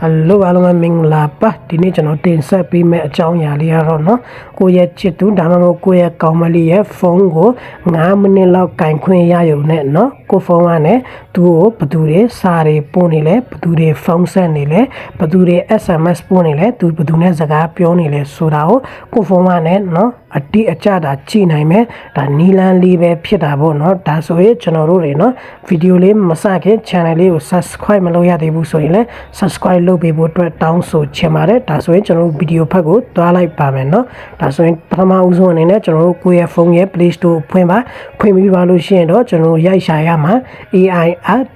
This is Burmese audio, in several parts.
ဟယ်လိုအားလုံးပဲမင်္ဂလာပါဒီနေ့ကျွန်တော်တင်ဆက်ပေးမယ့်အကြောင်းအရာလေးကတော့เนาะကိုယ့်ရဲ့ချစ်သူဒါမှမဟုတ်ကိုယ့်ရဲ့ကောင်းမလေးရဲ့ဖုန်းကို9မိနစ်လောက်ကင်ခွင့်ရရုံနဲ့เนาะကိုယ့်ဖုန်းကလည်းသူ့ကိုဘယ်သူတွေစာတွေပို့နေလဲဘယ်သူတွေဖုန်းဆက်နေလဲဘယ်သူတွေ SMS ပို့နေလဲသူဘယ်သူနဲ့စကားပြောနေလဲဆိုတာကိုကိုယ့်ဖုန်းကလည်းเนาะ အတိအကျဒါကြည့်နိုင်မယ်ဒါနီလန်လေးပဲဖြစ်တာပေါ့နော်ဒါဆိုရင်ကျွန်တော်တို့တွေနော်ဗီဒီယိုလေးမစခင် channel လေးကို subscribe မလုပ်ရသေးဘူးဆိုရင်လည်း subscribe လုပ်ပေးဖို့အတွက်တောင်းဆိုချင်ပါတယ်ဒါဆိုရင်ကျွန်တော်တို့ဗီဒီယိုဖက်ကိုတွားလိုက်ပါမယ်နော်ဒါဆိုရင်ပထမဦးဆုံးအနေနဲ့ကျွန်တော်တို့ကိုယ့်ရဲ့ဖုန်းရဲ့ Play Store ဖွင့်ပါဖွင့်ပြီးပါလို့ရှိရင်တော့ကျွန်တော်တို့ရိုက်ရှာရမှာ AI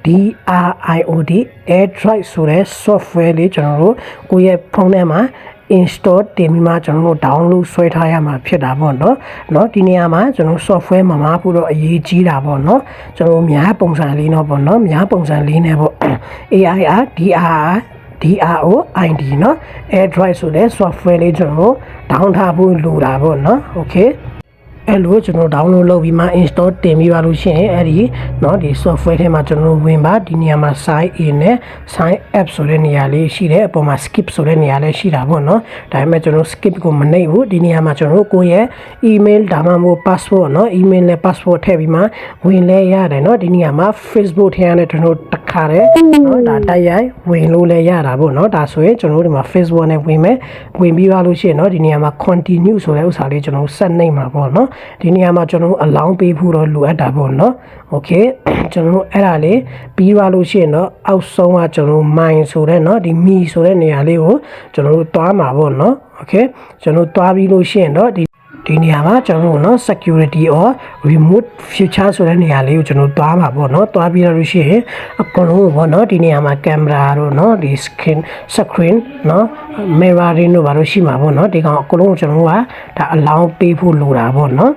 DRIOD AirDrive ဆိုတဲ့ software လေးကျွန်တော်တို့ကိုယ့်ရဲ့ဖုန်းထဲမှာ install တင်ပြီးမှကျွန်တော်တို့ download ဆွဲထားရမှာဖြစ်တာပေါ့เนาะเนาะဒီနေရာမှာကျွန်တော် software မမဖို့တော့အရေးကြီးတာပေါ့เนาะကျွန်တော်များပုံစံလေးเนาะပေါ့เนาะများပုံစံလေးနဲ့ပေါ့ AIR DRR DRO ID เนาะ AirDrive ဆိုတဲ့ software လေးကျွန်တော်တို့ down ထားဖို့လိုတာပေါ့เนาะ okay အဲ့လိုကျွန်တော် download လုပ်ပြီးမှ install တင်ပြီးပါလို့ရှိရင်အဲ့ဒီเนาะဒီ software ထဲမှာကျွန်တော်ဝင်ပါဒီနေရာမှာ sign in နဲ့ sign app ဆိုတဲ့နေရာလေးရှိတယ်အပေါ်မှာ skip ဆိုတဲ့နေရာလေးရှိတာပေါ့เนาะဒါပေမဲ့ကျွန်တော် skip ကိုမနှိပ်ဘူးဒီနေရာမှာကျွန်တော်ကိုယ့်ရဲ့ email ဒါမှမဟုတ် password เนาะ email နဲ့ password ထည့်ပြီးမှဝင်လဲရတယ်เนาะဒီနေရာမှာ Facebook ထဲကနေကျွန်တော်တခါတည်းเนาะဒါတိုက်ရိုက်ဝင်လို့လဲရတာပေါ့เนาะဒါဆိုရင်ကျွန်တော်တို့ဒီမှာ Facebook နဲ့ဝင်မယ်ဝင်ပြီးသွားလို့ရှိရင်เนาะဒီနေရာမှာ continue ဆိုတဲ့ဥစ္စာလေးကျွန်တော်ဆက်နှိပ်မှာပေါ့เนาะ ဒီနေရာမှာကျွန်တော်တို့ allow ပေးဖို့တော့လိုအပ်တာပေါ့เนาะ okay ကျွန်တော်တို့အဲ့ဒါလေးပြီးသွားလို့ရှိရင်တော့အောက်ဆုံးကကျွန်တော်တို့ mine ဆိုတဲ့เนาะဒီ me ဆိုတဲ့နေရာလေးကိုကျွန်တော်တို့တွားမှာပေါ့เนาะ okay ကျွန်တော်တို့တွားပြီးလို့ရှိရင်တော့ဒီ ဒီနေရာမှာကျွန်တော်တို့เนาะ security or remote future ဆိုတဲ့နေရာလေးကိုကျွန်တော်တွားမှာပေါ့เนาะတွားပြီးတော့လို့ရှိရင်အကုန်လုံးပေါ့เนาะဒီနေရာမှာ camera တို့เนาะဒီ screen screen เนาะ mirror တွေတို့ဘာလို့ရှိမှာပေါ့เนาะဒီကောင်အကုန်လုံးကိုကျွန်တော်တို့ကဒါ allow ပေးဖို့လိုတာပေါ့เนาะ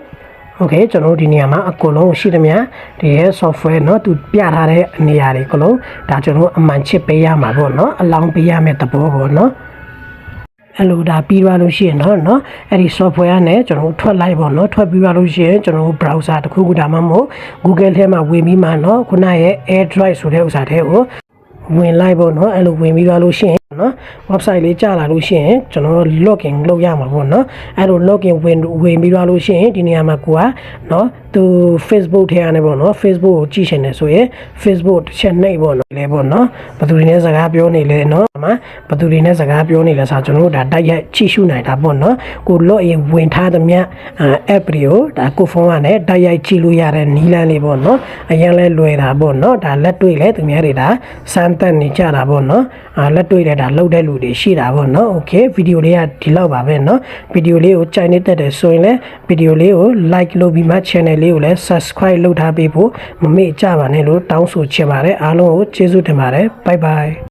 โอเคကျွန်တော်တို့ဒီနေရာမှာအကုန်လုံးရှိသမျှဒီရဲ့ software เนาะသူပြထားတဲ့နေရာတွေအကုန်လုံးဒါကျွန်တော်တို့အမှန်ချစ်ပေးရမှာပေါ့เนาะအလောင်းပေးရမယ့်သဘောပေါ့เนาะ အဲ့လိုဒါပြီးသွားလို့ရှိရင်တော့เนาะအဲ့ဒီ software ကနေကျွန်တော်တို့ထွက်လိုက်ပေါ့เนาะထွက်ပြီးသွားလို့ရှိရင်ကျွန်တော်တို့ browser တစ်ခုခုဒါမှမဟုတ် Google ထဲမှာဝင်ပြီးမှเนาะခုနရဲ့ AirDrive ဆိုတဲ့ဥစ္စာထဲကိုဝင်လိုက်ပေါ့เนาะအဲ့လိုဝင်ပြီးသွားလို့ရှိရင်เนาะ website လေးကြာလာလို့ရှိရင်ကျွန်တော် login လုပ်ရမှာပေါ့เนาะအဲ့လို login ဝင်ဝင်ပြီးသွားလို့ရှိရင်ဒီနေရာမှာကိုကเนาะသူ Facebook ထဲကနေပေါ့เนาะ Facebook ကိုကြည့်ရှင်နေဆိုရင် Facebook တစ်ချက်နှိပ်ပေါ့เนาะလဲပေါ့เนาะဘယ်သူတွေနဲ့စကားပြောနေလဲเนาะအ မှာဘသူတွေနဲ့စကားပြောနေလဲဆိုတော့ကျွန်တော်တို့ဒါတိုက်ရိုက်ချိရှုနိုင်တာပေါ့နော်ကိုလော့ရင်ဝင်ထားသမျှ app တွေကိုဒါကိုဖုန်းကနေတိုက်ရိုက်ချိလို့ရတဲ့နီးလန်းလေးပေါ့နော်အရင်လဲလွယ်တာပေါ့နော်ဒါလက်တွေ့လဲသူများတွေဒါစမ်းသပ်နေကြတာပေါ့နော်လက်တွေ့လဲဒါလုပ်တဲ့လူတွေရှိတာပေါ့နော် okay ဗီဒီယိုလေးကဒီလောက်ပါပဲနော်ဗီဒီယိုလေးကိုကြိုက်နေတတ်တယ်ဆိုရင်လဲဗီဒီယိုလေးကို like လုပ်ပြီးမှ channel လေးကိုလဲ subscribe လုပ်ထားပေးဖို့မမေ့ကြပါနဲ့လို့တောင်းဆိုချင်ပါတယ်အားလုံးကိုကျေးဇူးတင်ပါတယ် bye bye